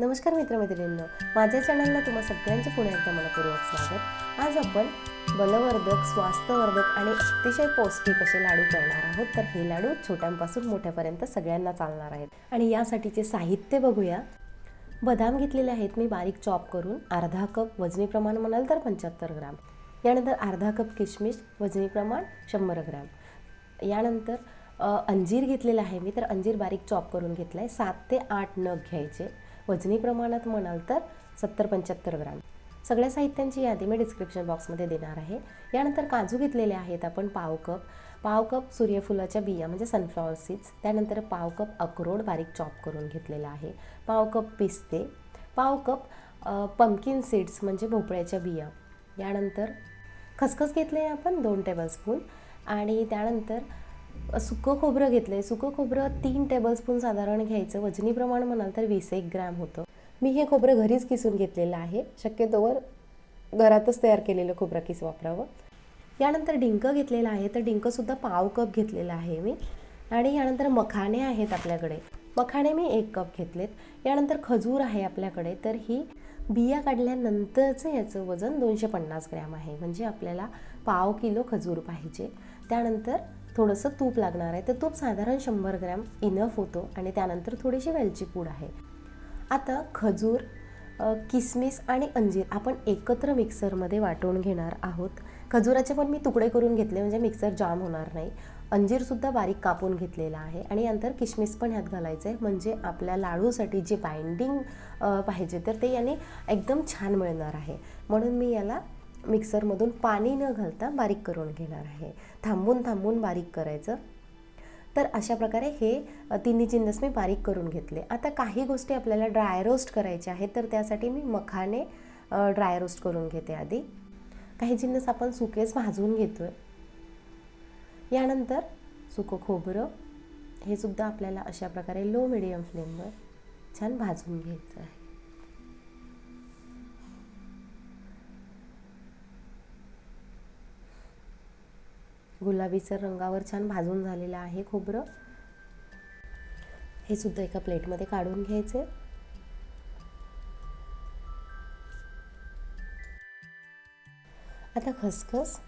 नमस्कार मित्रमैत्रिणींनो माझ्या चॅनलला तुम्हा सगळ्यांचे पुन्हा एकदा मनपूर्वक स्वागत. आज आपण बलवर्धक स्वास्थ्यवर्धक आणि अतिशय पौष्टिक असे लाडू करणार आहोत. तर हे लाडू छोट्यांपासून मोठ्यापर्यंत सगळ्यांना चालणार आहेत. आणि यासाठीचे साहित्य बघूया. बदाम घेतलेले आहेत मी बारीक चॉप करून अर्धा कप वजनी प्रमाण म्हणाल तर पंच्याहत्तर ग्राम. यानंतर अर्धा कप किशमिश वजनी प्रमाण शंभर ग्राम. यानंतर अंजीर घेतलेला आहे मी तर अंजीर बारीक चॉप करून घेतला आहे सात ते आठ नग घ्यायचे. वजनी प्रमाणात म्हणाल तर सत्तर पंच्याहत्तर ग्राम. सगळ्या साहित्यांची यादी मी डिस्क्रिप्शन बॉक्समध्ये देणार आहे. यानंतर काजू घेतलेले आहेत आपण पाव कप. पाव कप सूर्यफुलाच्या बिया म्हणजे सनफ्लॉवर सीड्स त्यानंतर पाव कप अक्रोड बारीक चॉप करून घेतलेला आहे. पाव कप पिस्ते. पाव कप पंकिन सीड्स म्हणजे भोपळ्याच्या बिया. यानंतर खसखस घेतले आपण दोन टेबलस्पून आणि त्यानंतर सुकं खोबरं घेतलं आहे सुकं खोबरं तीन टेबलस्पून साधारण घ्यायचं. वजनी प्रमाण म्हणाल तर वीस एक ग्रॅम होतं. मी हे खोबरं घरीच किसून घेतलेलं आहे. शक्यतोवर घरातच तयार केलेलं खोबरं किस वापरावं. यानंतर डिंक घेतलेलं आहे. तर डिंकसुद्धा पाव कप घेतलेलं आहे मी. आणि यानंतर मखाणे आहेत आपल्याकडे. मखाणे मी एक कप घेतलेत. यानंतर खजूर आहे आपल्याकडे. तर ही बिया काढल्यानंतरचं याचं वजन दोनशे पन्नास ग्रॅम आहे. म्हणजे आपल्याला पाव किलो खजूर पाहिजे. त्यानंतर थोडंसं तूप लागणार आहे. तर तूप साधारण शंभर ग्रॅम इनफ होतो आणि त्यानंतर थोडीशी वेलची पूड आहे. आता खजूर किसमिस आणि अंजीर आपण एकत्र मिक्सरमध्ये वाटून घेणार आहोत. खजुराचे पण मी तुकडे करून घेतले म्हणजे मिक्सर जाम होणार नाही. अंजीरसुद्धा बारीक कापून घेतलेला आहे आणि नंतर किशमिस पण ह्यात घालायचं आहे म्हणजे आपल्या लाडूसाठी जे बाइंडिंग पाहिजे तर ते याने एकदम छान मिळणार आहे. म्हणून मी याला मिक्सरमधून पाणी न घालता बारीक करून घेणार आहे. थांबून थांबून बारीक करायचं. तर अशा प्रकारे हे तिन्ही जिन्नस मी बारीक करून घेतले. आता काही गोष्टी आपल्याला ड्राय रोस्ट करायच्या आहेत तर त्यासाठी मी मखाने ड्राय रोस्ट करून घेते आधी. काही जिन्नस आपण सुकेच भाजून घेतो आहे यानंतर सुकं खोबरं हे सुद्धा आपल्याला अशा प्रकारे लो मिडियम फ्लेमवर छान भाजून घ्यायचं आहे. गुलाबीसर रंगावर छान भाजून झालेलं आहे खोबरं. हे सुद्धा एका प्लेटमध्ये काढून घ्यायचे. आता खसखस.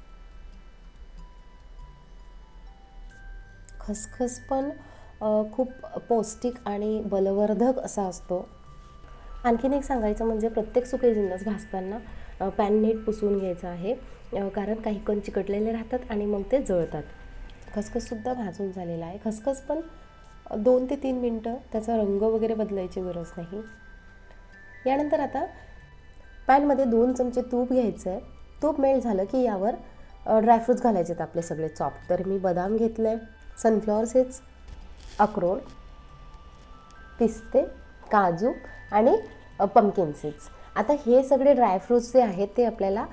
खसखस पण खूप पौष्टिक आणि बलवर्धक असा असतो. आणखीन एक सांगायचं म्हणजे प्रत्येक सुके जिन्नस भाजताना पॅन नीट पुसून घ्यायचं आहे. कारण काही कण चिकटलेले राहतात आणि मग ते जळतात. खसखससुद्धा भाजून झालेला आहे. खसखस पण दोन ते तीन मिनटं त्याचा रंग वगैरे बदलायची गरज नाही. यानंतर आता पॅनमध्ये दोन चमचे तूप घ्यायचं आहे तूप मेल्ट झालं की यावर ड्रायफ्रूट्स घालायचे आहेत आपले सगळे चॉप. तर मी बदाम घेतलं आहे सनफ्लॉवर सीड्स अक्रोड पिस्ते काजू आणि पंकिन सीड्स आता हे सगळे ड्रायफ्रूट्स जे आहेत ते आपल्याला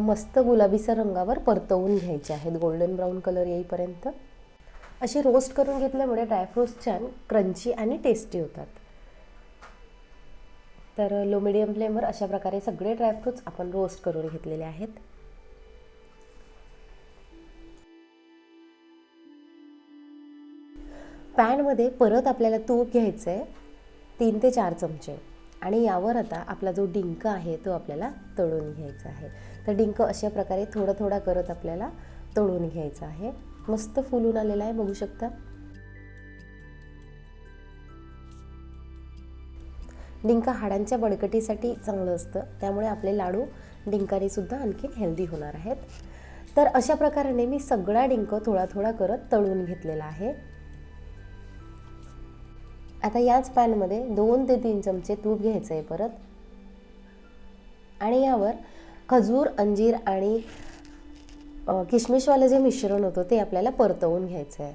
मस्त गुलाबीच्या रंगावर परतवून घ्यायचे आहेत. गोल्डन ब्राऊन कलर येईपर्यंत. असे रोस्ट करून घेतल्यामुळे ड्रायफ्रूट्स छान क्रंची आणि टेस्टी होतात. तर लो मिडियम फ्लेमवर अशा प्रकारे सगळे ड्रायफ्रूट्स आपण रोस्ट करून घेतलेले आहेत. पॅनमध्ये परत आपल्याला तूप घ्यायचं आहे तीन ते चार चमचे. आणि यावर आता आपला जो डिंक आहे तो आपल्याला तळून घ्यायचा आहे. तर डिंक अशा प्रकारे थोडं थोडा करत आपल्याला तळून घ्यायचा आहे. मस्त फुलून आलेला आहे बघू शकता. डिंक हाडांच्या बळकटीसाठी चांगलं असतं. त्यामुळे आपले लाडू डिंकाने सुद्धा आणखी हेल्दी होणार आहेत. तर अशा प्रकाराने मी सगळा डिंक थोडा थोडा करत तळून घेतलेला आहे. आता याच पॅनमध्ये दोन ते तीन चमचे तूप घ्यायचं आहे परत. आणि यावर खजूर अंजीर आणि किशमिशवालं जे मिश्रण होतं ते आपल्याला परतवून घ्यायचं आहे.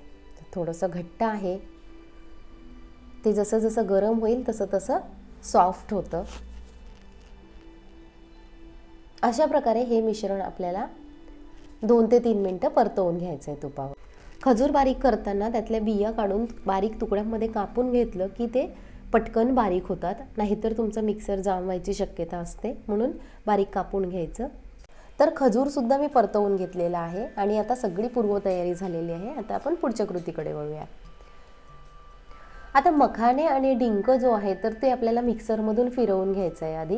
थोडंसं घट्ट आहे. ते जसं जसं गरम होईल तसं तसं सॉफ्ट होतं. अशा प्रकारे हे मिश्रण आपल्याला दोन ते तीन मिनटं परतवून घ्यायचं आहे तुपावर. खजूर बारीक करताना त्यातल्या बिया काढून बारीक तुकड्यांमध्ये कापून घेतलं की ते पटकन बारीक होतात. नाहीतर तुमचं मिक्सर जाम व्हायची शक्यता असते. म्हणून बारीक कापून घ्यायचं. तर खजूरसुद्धा मी परतवून घेतलेला आहे आणि आता सगळी पूर्वतयारी झालेली आहे. आता आपण पुढच्या कृतीकडे वळूया. आता मखाने आणि डिंक जो आहे तर ते आपल्याला मिक्सरमधून फिरवून घ्यायचं आहे आधी.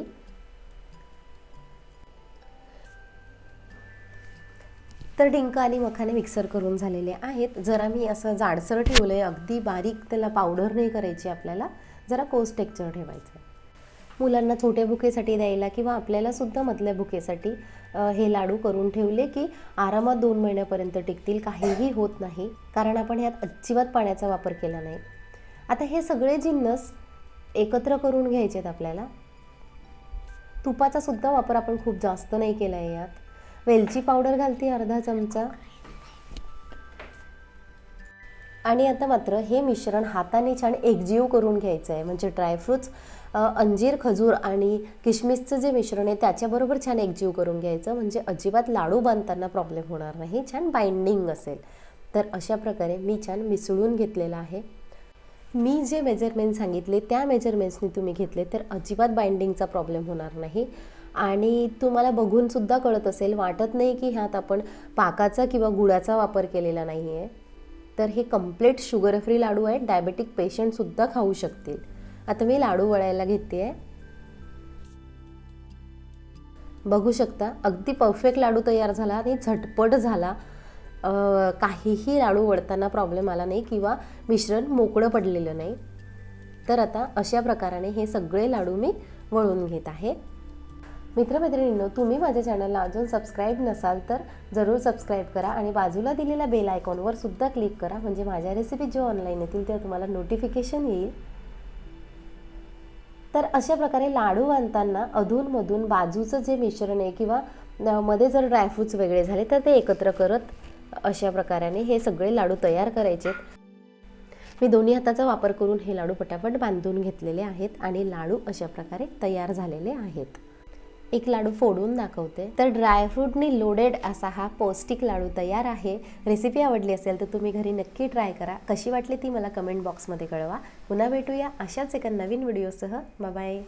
तर डिंक आणि मखाने मिक्सर करून झालेले आहेत. जरा मी असं जाडसर ठेवलं आहे अगदी बारीक त्याला पावडर नाही करायची आपल्याला. जरा कोस टेक्चर ठेवायचं मुलांना छोट्या भुकेसाठी द्यायला किंवा आपल्यालासुद्धा मधल्या भुकेसाठी हे लाडू करून ठेवले की आरामात दोन महिन्यापर्यंत टिकतील. काहीही होत नाही. कारण आपण ह्यात अजिबात पाण्याचा वापर केला नाही. आता हे सगळे जिन्नस एकत्र करून घ्यायचे आहेत आपल्याला तुपाचा सुद्धा वापर आपण खूप जास्त नाही केला आहे यात. वेलची पावडर घालते अर्धा चमचा. आणि आता मात्र हे मिश्रण हाताने छान एकजीव करून घ्यायचं आहे म्हणजे ड्रायफ्रूट्स अंजीर खजूर आणि किशमिसचं जे मिश्रण आहे त्याच्याबरोबर छान एकजीव करून घ्यायचं. म्हणजे अजिबात लाडू बांधताना प्रॉब्लेम होणार नाही. छान बाइंडिंग असेल. तर अशा प्रकारे मी छान मिसळून घेतलेलं आहे. मी जे मेजरमेंट सांगितले त्या मेजरमेंट्सनी तुम्ही घेतले तर अजिबात बाइंडिंगचा प्रॉब्लेम होणार नाही. आणि तुम्हाला बघूनसुद्धा कळत असेल वाटत नाही की ह्यात आपण पाकाचा किंवा गुळाचा वापर केलेला नाही आहे तर हे कंप्लीट शुगर फ्री लाडू आहेत डायबेटिक पेशंटसुद्धा खाऊ शकतील. आता मी लाडू वळायला घेते आहे बघू शकता अगदी परफेक्ट लाडू तयार झाला आणि झटपट झाला. काहीही लाडू वळताना प्रॉब्लेम आला नाही किंवा मिश्रण मोकळं पडलेलं नाही. तर आता अशा प्रकाराने हे सगळे लाडू मी वळून घेत आहे. मित्रमैत्रिणींनो तुम्ही माझ्या चॅनलला अजून सबस्क्राईब नसाल तर जरूर सबस्क्राईब करा आणि बाजूला दिलेल्या बेल आयकॉनवर सुद्धा क्लिक करा. म्हणजे माझ्या रेसिपी जे ऑनलाईन येतील त्या तुम्हाला नोटिफिकेशन येईल. तर अशा प्रकारे लाडू बांधताना अधूनमधून बाजूचं जे मिश्रण आहे किंवा मध्ये जर ड्रायफ्रूट्स वेगळे झाले तर ते एकत्र करत अशा प्रकाराने हे सगळे लाडू तयार करायचे. मी दोन्ही हाताचा वापर करून हे लाडू पटापट बांधून घेतलेले आहेत आणि लाडू अशा प्रकारे तयार झालेले आहेत. एक लाडू फोडून दाखवते. तर ड्रायफ्रूटनी लोडेड असा हा पौष्टिक लाडू तयार आहे. रेसिपी आवडली असेल तर तुम्ही घरी नक्की ट्राय करा. कशी वाटली ती मला कमेंट बॉक्समध्ये कळवा. पुन्हा भेटूया अशाच एका नवीन व्हिडिओसह बाय